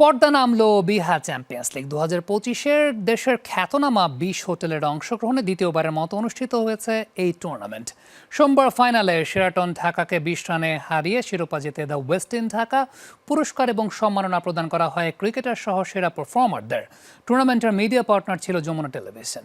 পর্দা নামলো বিহা চ্যাম্পিয়ন্স লিগ। দু হাজার পঁচিশের দেশের খ্যাতনামা বিশ হোটেলের অংশগ্রহণে দ্বিতীয়বারের মতো অনুষ্ঠিত হয়েছে এই টুর্নামেন্ট সোমবার ফাইনালে সেরাটন ঢাকাকে বিশ রানে হারিয়ে শিরোপা জিতে দ্য ওয়েস্ট ইন ঢাকা পুরস্কার এবং সম্মাননা প্রদান করা হয় ক্রিকেটার সহ সেরা পারফর্মারদের টুর্নামেন্টের মিডিয়া পার্টনার ছিল যমুনা টেলিভিশন।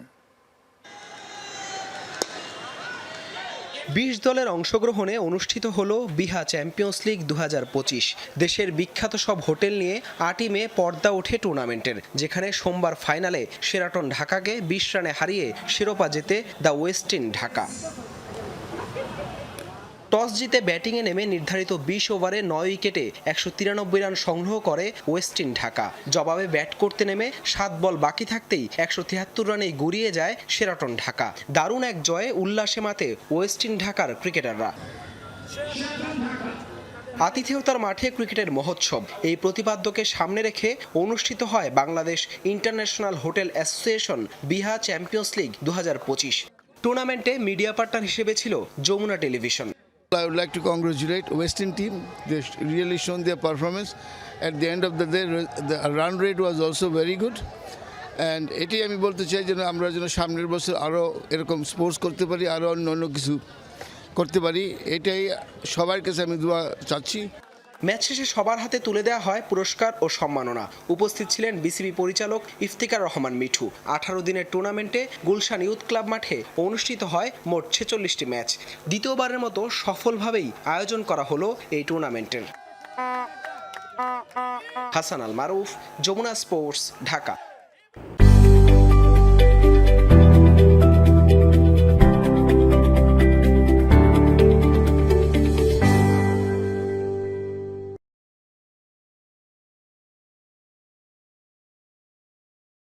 বিশ দলের অংশগ্রহণে অনুষ্ঠিত হল বিহা চ্যাম্পিয়ন্স লিগ দু হাজার পঁচিশ। দেশের বিখ্যাত সব হোটেল নিয়ে আটই মে পর্দা ওঠে টুর্নামেন্টের, যেখানে সোমবার ফাইনালে সেরাটন ঢাকাকে বিশ রানে হারিয়ে শিরোপা জেতে the west Westin Dhaka. Toss জিতে ব্যাটিংয়ে নেমে নির্ধারিত বিশ ওভারে নয় উইকেটে একশো তিরানব্বই রান সংগ্রহ করে ওয়েস্টিন ঢাকা। জবাবে ব্যাট করতে নেমে সাত বল বাকি থাকতেই একশো তিয়াত্তর রানে গড়িয়ে যায় সেরাটন ঢাকা। দারুণ এক জয়ে উল্লাসে মাতে ওয়েস্টিন ঢাকার ক্রিকেটাররা। আতিথেয়তার মাঠে ক্রিকেটের মহোৎসব। এই প্রতিপাদ্যকে সামনে রেখে অনুষ্ঠিত হয় বাংলাদেশ ইন্টারন্যাশনাল হোটেল অ্যাসোসিয়েশন বিহা চ্যাম্পিয়ন্স লিগ দু হাজার পঁচিশ। টুর্নামেন্টে মিডিয়া পার্টনার হিসেবে ছিল Jamuna television. I would like to congratulate Western team. They really shown their performance. At the end of the day, the run rate was also very good. And এটি আমি বলতে চাই যেন আমরা যেন সামনের বছর আরও এরকম স্পোর্টস করতে পারি আরও অন্য অন্য কিছু করতে পারি এটাই সবার কাছে আমি দোয়া চাচ্ছি ম্যাচ শেষে সবার হাতে তুলে দেওয়া হয় পুরস্কার ও সম্মাননা। উপস্থিত ছিলেন বিসিবি পরিচালক ইফতিকার রহমান মিঠু। আঠারো দিনের টুর্নামেন্টে গুলশান ইউথ ক্লাব মাঠে অনুষ্ঠিত হয় মোট ছেচল্লিশটি ম্যাচ। দ্বিতীয়বারের মতো সফলভাবেই আয়োজন করা হলো এই টুর্নামেন্টের। হাসান আল মারুফ, যমুনা স্পোর্টস, ঢাকা।